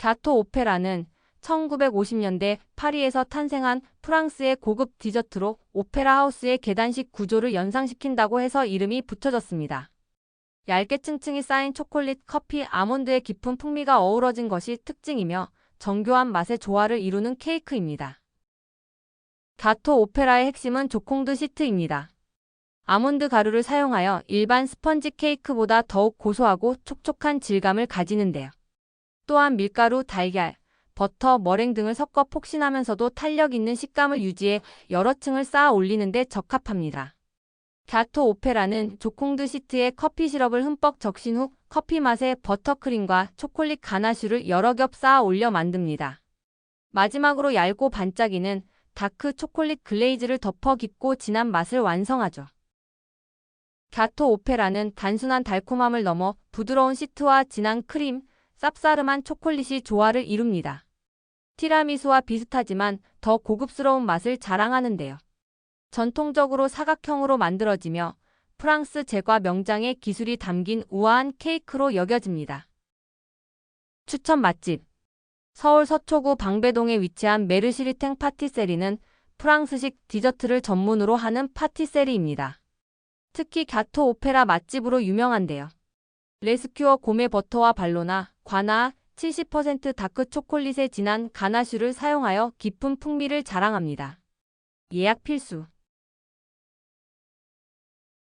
갸토 오페라는 1950년대 파리에서 탄생한 프랑스의 고급 디저트로 오페라 하우스의 계단식 구조를 연상시킨다고 해서 이름이 붙여졌습니다. 얇게 층층이 쌓인 초콜릿, 커피, 아몬드의 깊은 풍미가 어우러진 것이 특징이며 정교한 맛의 조화를 이루는 케이크입니다. 가토 오페라의 핵심은 조콩드 시트입니다. 아몬드 가루를 사용하여 일반 스펀지 케이크보다 더욱 고소하고 촉촉한 질감을 가지는데요. 또한 밀가루, 달걀, 버터, 머랭 등을 섞어 폭신하면서도 탄력 있는 식감을 유지해 여러 층을 쌓아 올리는 데 적합합니다. 갸토 오페라는 조콩드 시트에 커피 시럽을 흠뻑 적신 후 커피 맛의 버터크림과 초콜릿 가나슈를 여러 겹 쌓아 올려 만듭니다. 마지막으로 얇고 반짝이는 다크 초콜릿 글레이즈를 덮어 깊고 진한 맛을 완성하죠. 갸토 오페라는 단순한 달콤함을 넘어 부드러운 시트와 진한 크림, 쌉싸름한 초콜릿이 조화를 이룹니다. 티라미수와 비슷하지만 더 고급스러운 맛을 자랑하는데요. 전통적으로 사각형으로 만들어지며 프랑스 제과 명장의 기술이 담긴 우아한 케이크로 여겨집니다. 추천 맛집 서울 서초구 방배동에 위치한 메르시리탱 파티세리는 프랑스식 디저트를 전문으로 하는 파티세리입니다. 특히 갸토 오페라 맛집으로 유명한데요. 레스큐어 고메 버터와 발로나, 과나, 70% 다크 초콜릿에 진한 가나슈를 사용하여 깊은 풍미를 자랑합니다. 예약 필수